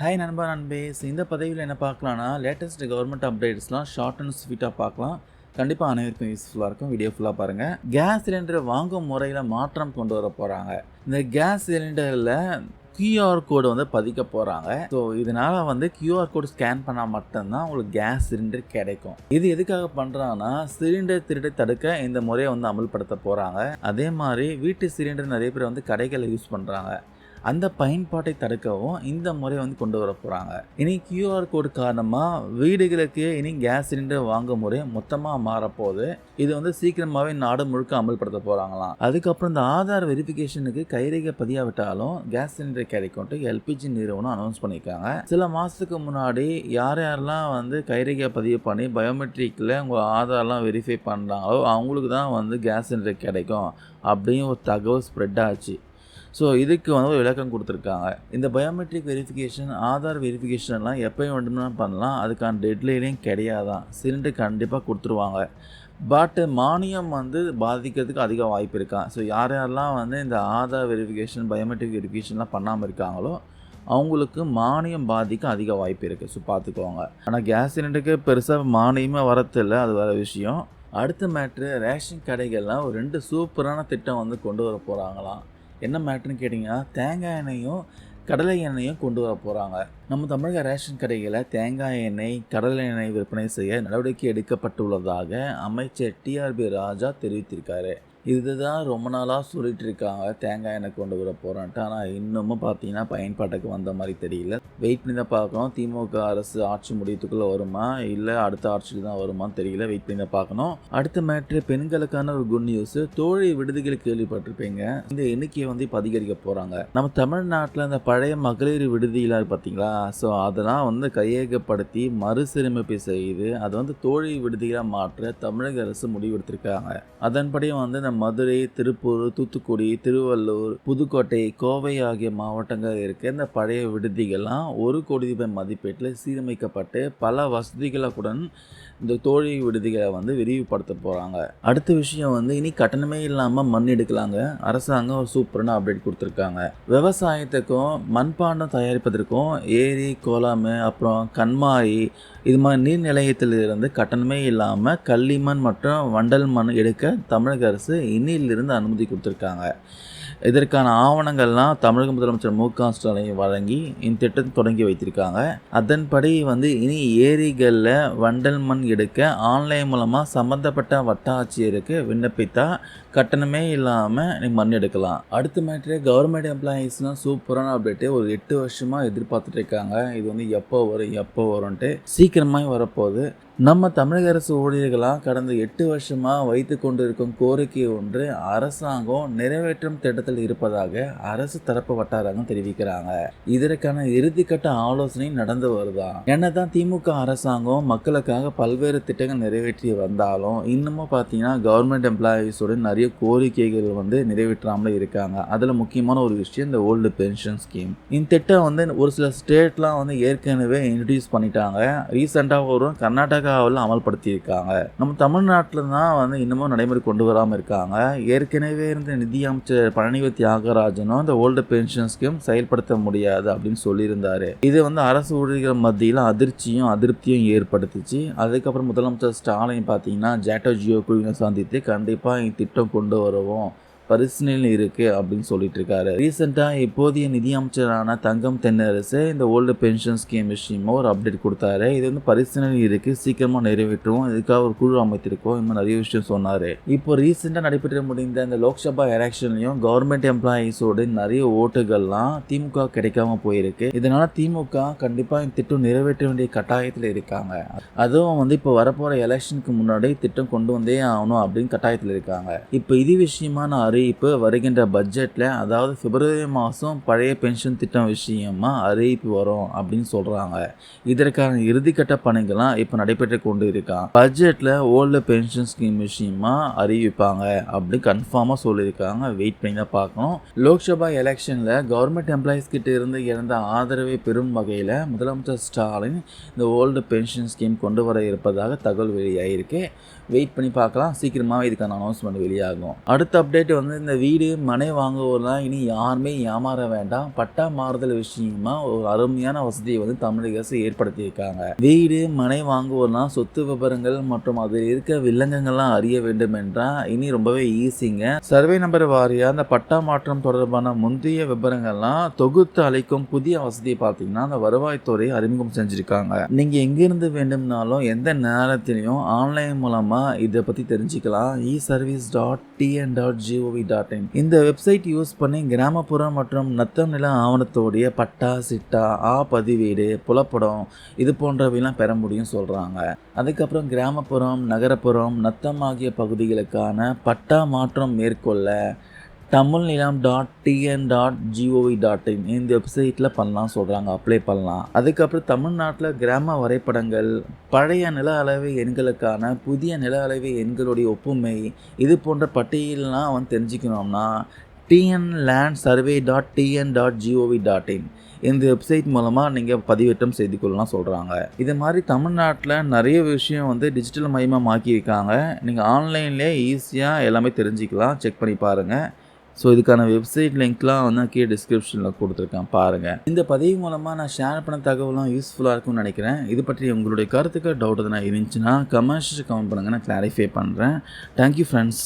Hi நண்பா நண்பேஸ் இந்த பதவியில் என்ன பார்க்கலான்னா லேட்டஸ்ட் கவர்மெண்ட் அப்டேட்ஸ்லாம் ஷார்ட் அண்ட் ஸ்வீட்டாக பார்க்கலாம். கண்டிப்பாக அனைவருக்கும் யூஸ்ஃபுல்லாக இருக்கும். வீடியோ ஃபுல்லாக பாருங்கள் கேஸ் சிலிண்டரை வாங்கும் முறையில் மாற்றம் கொண்டு வர போகிறாங்க இந்த கேஸ் சிலிண்டரில் கியூஆர் கோடு வந்து பதிக்க போகிறாங்க ஸோ இதனால் வந்து கியூஆர் கோடு ஸ்கேன் பண்ணால் மட்டும்தான் உங்களுக்கு கேஸ் சிலிண்டர் கிடைக்கும். இது எதுக்காக பண்ணுறாங்கன்னா சிலிண்டர் திருடை தடுக்க இந்த முறையை வந்து அமல்படுத்த போகிறாங்க அதே மாதிரி வீட்டு சிலிண்டர் நிறைய பேர் வந்து கடைகளில் யூஸ் பண்ணுறாங்க அந்த பயன்பாட்டை தடுக்கவும் இந்த முறை வந்து கொண்டு வர போகிறாங்க இனி கியூஆர் கோடு காரணமாக வீடுகளுக்கு இனி கேஸ் சிலிண்டர் வாங்கும் முறை மொத்தமாக மாறப்போகுது. இது வந்து சீக்கிரமாகவே நாடு முழுக்க அமல்படுத்த போகிறாங்களாம் அதுக்கப்புறம் இந்த ஆதார் வெரிஃபிகேஷனுக்கு கைரேகை பதியாவிட்டாலும் கேஸ் சிலிண்டர் கிடைக்கும்ட்டு எல்பிஜி நிறுவனம் அனௌன்ஸ் பண்ணியிருக்காங்க. சில மாதத்துக்கு முன்னாடி யார் யாரெல்லாம் வந்து கைரேகை பதிவு பண்ணி பயோமெட்ரிக்கில் உங்கள் ஆதார்லாம் வெரிஃபை பண்ணுறாங்களோ அவங்களுக்கு தான் வந்து கேஸ் சிலிண்டர் கிடைக்கும். அப்படின்னு ஒரு தகவல் ஸ்ப்ரெட் ஆச்சு. ஸோ இதுக்கு வந்து ஒரு விளக்கம் கொடுத்துருக்காங்க. இந்த பயோமெட்ரிக் வெரிஃபிகேஷன் ஆதார் வெரிஃபிகேஷன்லாம் எப்போ வேண்டும்னா பண்ணலாம். அதுக்கான டெட்லைனையும் கிடையாதான். சிலிண்டர் கண்டிப்பாக கொடுத்துருவாங்க. பட் மானியம் வந்து பாதிக்கிறதுக்கு அதிக வாய்ப்பு இருக்கான் ஸோ யார் யாரெல்லாம் வந்து இந்த ஆதார் வெரிஃபிகேஷன் பயோமெட்ரிக் வெரிஃபிகேஷன்லாம் பண்ணாமல் இருக்காங்களோ அவங்களுக்கு மானியம் பாதிக்க அதிக வாய்ப்பு இருக்குது ஸோ பார்த்துக்கோங்க. ஆனால் கேஸ் சிலிண்டருக்கு பெருசாக மானியமே வரதில்லை. அது வேறு விஷயம். அடுத்த மேட்ரு ரேஷன் கடைகள்லாம் ஒரு ரெண்டு சூப்பரான திட்டம் வந்து கொண்டு வர போகிறாங்களாம் என்ன மேட்ருன்னு கேட்டிங்கன்னா தேங்காய் எண்ணெயும் கடலை எண்ணெயும் கொண்டு வர போகிறாங்க நம்ம தமிழக ரேஷன் கடைகளில் தேங்காய் எண்ணெய் கடலை எண்ணெய் விற்பனை செய்ய நடவடிக்கை எடுக்கப்பட்டுள்ளதாக அமைச்சர் டிஆர்பி ராஜா தெரிவித்திருக்காரு. இதுதான் ரொம்ப நாளாக சொல்லிட்டு இருக்காங்க தேங்காய் எண்ணெய் கொண்டு வர போகிறேன்ட்டு ஆனால் இன்னமும் பார்த்தீங்கன்னா பயன்பாட்டுக்கு வந்த மாதிரி தெரியல. வெயிட் பண்ணி தான் பார்க்கணும். திமுக அரசு ஆட்சி முடியத்துக்குள்ளே வருமா? இல்லை அடுத்த ஆட்சிக்கு தான் வருமான்னு தெரியல. வெயிட் பண்ணி தான் பார்க்கணும். அடுத்த மேட்ரு பெண்களுக்கான ஒரு குட் நியூஸ் தோழி விடுதிகள் கேள்விப்பட்டிருப்பீங்க. இந்த எண்ணிக்கையை வந்து இப்போ அதிகரிக்க போகிறாங்க நம்ம தமிழ்நாட்டில் இந்த பழைய மகளிர் விடுதியெலாம் பார்த்தீங்களா ஸோ அதெல்லாம் வந்து கையகப்படுத்தி மறுசீரமைப்பு செய்து அதை வந்து தோழி விடுதிகளாக மாற்ற தமிழக அரசு முடிவெடுத்திருக்காங்க. அதன்படி வந்து மதுரை திருப்பூர் தூத்துக்குடி திருவள்ளூர் புதுக்கோட்டை கோவை ஆகிய மாவட்டங்கள் இருக்க இந்த பழைய விடுதிகள்லாம் ஒரு கோடி ரூபாய் மதிப்பீட்டில் சீரமைக்கப்பட்டு பல வசதிகளுடன் இந்த தோழி விடுதிகளை வந்து விரிவுபடுத்த போகிறாங்க அடுத்த விஷயம் வந்து இனி கட்டணமே இல்லாமல் மண் எடுக்கலாங்க. அரசாங்கம் ஒரு சூப்பரான அப்டேட் கொடுத்துருக்காங்க. விவசாயத்துக்கும் மண்பாண்டம் தயாரிப்பதற்கும் ஏரி கோலாமு அப்புறம் கண்மாரி இது மாதிரி நீர்நிலையத்திலிருந்து கட்டணமே இல்லாமல் கள்ளிமண் மற்றும் வண்டல் மண் எடுக்க தமிழக அரசு இன்னிலிருந்து அனுமதி கொடுத்துருக்காங்க. இதற்கான ஆவணங்கள்லாம் தமிழக முதலமைச்சர் மு க ஸ்டாலின் வழங்கி இந்த திட்டத்தை தொடங்கி வைத்திருக்காங்க. அதன்படி வந்து இனி ஏரிகளில் வண்டல் மண் எடுக்க ஆன்லைன் மூலமாக சம்மந்தப்பட்ட வட்டாட்சியருக்கு விண்ணப்பித்தா கட்டணமே இல்லாமல் நீ மண் எடுக்கலாம். அடுத்த மேட்ரு கவர்மெண்ட் எம்ப்ளாயீஸ்லாம் சூப்பரான அப்டேட்டு. ஒரு எட்டு வருஷமாக எதிர்பார்த்துட்டு இருக்காங்க. இது வந்து எப்போ வரும் எப்போ வரும்ன்ட்டு சீக்கிரமாக வரப்போகுது. நம்ம தமிழக அரசு ஊழியர்களாக கடந்த எட்டு வருஷமாக வைத்து கொண்டிருக்கும் கோரிக்கை ஒன்று அரசாங்கம் நிறைவேற்றும் திட்டத்தில் இருப்பதாக அரசு தரப்பு வட்டாரங்கள் தெரிவிக்கிறாங்க. இதற்கான இறுதிக்கட்ட ஆலோசனை நடந்து வருதான். என்னதான் திமுக அரசாங்கம் மக்களுக்காக பல்வேறு திட்டங்கள் நிறைவேற்றி வந்தாலும் இன்னமும் பார்த்தீங்கன்னா கவர்மெண்ட் எம்ப்ளாயீஸோட நிறைய கோரிக்கைகள் வந்து நிறைவேற்றாமலே இருக்காங்க. அதில் முக்கியமான ஒரு விஷயம் இந்த ஓல்டு பென்ஷன் ஸ்கீம் இந்த திட்டம் வந்து ஒரு சில ஸ்டேட்லாம் வந்து ஏற்கனவே இன்ட்ரடியூஸ் பண்ணிட்டாங்க. ரீசெண்டாக ஒரு கர்நாடகா கர்நாடகாவில் அமல்படுத்தியிருக்காங்க. நம்ம தமிழ்நாட்டில் தான் வந்து இன்னமும் நடைமுறை கொண்டு வராமல் இருக்காங்க. ஏற்கனவே இருந்த நிதியமைச்சர் பழனிவ தியாகராஜனும் இந்த ஓல்டு பென்ஷன் ஸ்கீம் செயல்படுத்த முடியாது அப்படின்னு சொல்லியிருந்தாரு. இது வந்து அரசு ஊழியர்கள் மத்தியில் அதிர்ச்சியும் அதிருப்தியும் ஏற்படுத்திச்சு. அதுக்கப்புறம் முதலமைச்சர் ஸ்டாலின் பார்த்தீங்கன்னா ஜேட்டோ ஜியோ குழுவினை சந்தித்து கண்டிப்பாக இத்திட்டம் கொண்டு வருவோம். பரிசீலனையில் இருக்குது அப்படின்னு சொல்லிட்டு இருக்காரு ரீசெண்டாக இப்போதைய நிதியமைச்சரான தங்கம் தென்னரசு இந்த ஓல்டு பென்ஷன் ஸ்கீம் விஷயமா ஒரு அப்டேட் கொடுத்தாரு. இது வந்து பரிசீலனையில் இருக்குது சீக்கிரமாக நிறைவேற்றுவோம். இதுக்காக ஒரு குழு அமைத்திருக்கோம். இன்னும் நிறைய விஷயம் சொன்னார். இப்போ ரீசெண்டாக நடைபெற்று முடிந்த இந்த லோக்சபா எலெக்ஷன்லையும் கவர்மெண்ட் எம்ப்ளாயீஸோட நிறைய ஓட்டுகள்லாம் திமுக கிடைக்காம போயிருக்கு. இதனால திமுக கண்டிப்பாக இந்த திட்டம் நிறைவேற்ற வேண்டிய கட்டாயத்தில் இருக்காங்க. அதுவும் வந்து இப்போ வரப்போகிற எலெக்ஷனுக்கு முன்னாடி திட்டம் கொண்டு வந்தே ஆகணும் அப்படின்னு கட்டாயத்தில் இருக்காங்க. இப்போ இது அறிவிப்பு வருகின்ற பட்ஜெட்டில் அதாவது பிப்ரவரி மாதம் பழைய பென்ஷன் திட்டம் விஷயமா அறிவிப்பு வரும் அப்படின்னு சொல்கிறாங்க இதற்கான இறுதிக்கட்ட பணிகள்லாம் இப்போ நடைபெற்று கொண்டு இருக்கான் பட்ஜெட்டில் ஓல்டு பென்ஷன் ஸ்கீம் விஷயமா அறிவிப்பாங்க அப்படின்னு கன்ஃபார்மாக சொல்லியிருக்காங்க. வெயிட் பண்ணி தான் பார்க்கணும். லோக்சபா எலெக்ஷனில் கவர்மெண்ட் எம்ப்ளாயீஸ் கிட்ட இருந்து இறந்த ஆதரவை பெறும் வகையில் முதலமைச்சர் ஸ்டாலின் இந்த ஓல்டு பென்ஷன் ஸ்கீம் கொண்டு வர இருப்பதாக தகவல் வெளியாகிருக்கு வெயிட் பண்ணி பார்க்கலாம். சீக்கிரமாகவே இதுக்கான அனௌன்ஸ்மெண்ட் வெளியாகும். அடுத்த அப்டேட் வந்து வந்து இந்த வீடு மனை வாங்குவோர்லாம் இனி யாருமே ஏமாற வேண்டாம். பட்டா மாறுதல் விஷயமா ஒரு அருமையான வசதியை வந்து தமிழக அரசு ஏற்படுத்தியிருக்காங்க. வீடு மனை வாங்குவோர்லாம் சொத்து விவரங்கள் மற்றும் அதில் இருக்க வில்லங்கங்கள்லாம் அறிய வேண்டும் என்றால் இனி ரொம்பவே ஈஸிங்க சர்வே நம்பர் வாரியாக அந்த பட்டா மாற்றம் தொடர்பான முந்தைய விவரங்கள்லாம் தொகுத்து அளிக்கும் புதிய வசதியை பார்த்தீங்கன்னா அந்த வருவாய்த்துறை அறிமுகம் செஞ்சுருக்காங்க. நீங்கள் எங்கேருந்து வேண்டும்னாலும் எந்த நேரத்திலையும் ஆன்லைன் மூலமாக இதை பற்றி தெரிஞ்சுக்கலாம். E service dot TN dot GOV dot in இந்த வெப்சைட் யூஸ் பண்ணி கிராமப்புறம் மற்றும் நத்தம் நில ஆவணத்தோடைய பட்டா சிட்டா ஆ பதிவீடு புலப்படம் இது போன்றவையெல்லாம் பெற முடியும் சொல்கிறாங்க அதுக்கப்புறம் கிராமப்புறம் நகரப்புறம் நத்தம் ஆகிய பகுதிகளுக்கான பட்டா மாற்றம் மேற்கொள்ள Tamil Nilam dot TN dot GOV dot in இந்த வெப்சைட்டில் பண்ணலாம் சொல்கிறாங்க அப்ளை பண்ணலாம். அதுக்கப்புறம் தமிழ்நாட்டில் கிராம வரைபடங்கள் பழைய நில அளவை எண்களுக்கான புதிய நில அளவை எண்களுடைய ஒப்புமை இது போன்ற பட்டியலாம் வந்து தெரிஞ்சுக்கணும்னா TN land survey dot TN dot GOV dot in இந்த வெப்சைட் மூலமாக நீங்கள் பதிவேற்றம் செய்து கொள்ளலாம் சொல்கிறாங்க இது மாதிரி தமிழ்நாட்டில் நிறைய விஷயம் வந்து டிஜிட்டல் மயமாக மாக்கியிருக்காங்க நீங்கள் ஆன்லைன்லேயே ஈஸியாக எல்லாமே தெரிஞ்சுக்கலாம். செக் பண்ணி பாருங்கள் ஸோ இதுக்கான வெப்சைட் லிங்க்லாம் வந்து நான் கீழே டிஸ்கிரிப்ஷனில் கொடுத்துருக்கேன் பாருங்கள் இந்த பதிவு மூலமாக நான் ஷேர் பண்ண தகவலாம் யூஸ்ஃபுல்லாக இருக்கும்னு நினைக்கிறேன். இது பற்றி உங்களுடைய கருத்துக்கள் டவுட் எதுனா இருந்துச்சுன்னா கமெண்ட்ஸ் கமெண்ட் பண்ணுங்கள் நான் கிளாரிஃபை பண்ணுறேன் தேங்க்யூ ஃப்ரெண்ட்ஸ்